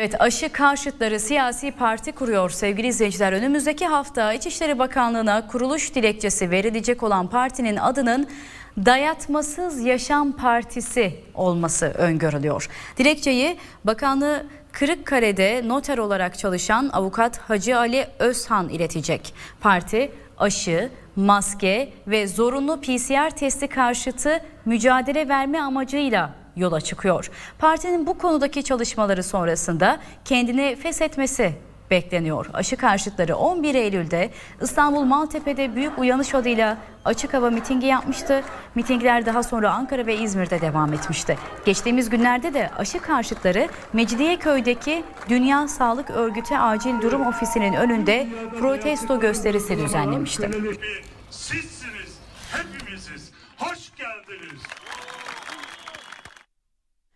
Evet aşı karşıtları siyasi parti kuruyor sevgili izleyiciler. Önümüzdeki hafta İçişleri Bakanlığı'na kuruluş dilekçesi verilecek olan partinin adının Dayatmasız Yaşam Partisi olması öngörülüyor. Dilekçeyi bakanlığı Kırıkkale'de noter olarak çalışan avukat Hacı Ali Özhan iletecek. Parti aşı, maske ve zorunlu PCR testi karşıtı mücadele verme amacıyla yola çıkıyor. Partinin bu konudaki çalışmaları sonrasında kendini feshetmesi bekleniyor. Aşı karşıtları 11 Eylül'de İstanbul Maltepe'de Büyük Uyanış adıyla açık hava mitingi yapmıştı. Mitingler daha sonra Ankara ve İzmir'de devam etmişti. Geçtiğimiz günlerde de aşı karşıtları Mecidiyeköy'deki Dünya Sağlık Örgütü Acil Durum Ofisi'nin önünde protesto gösterisi düzenlemişti. Sizsiniz, hepimiziz. Hoş geldiniz.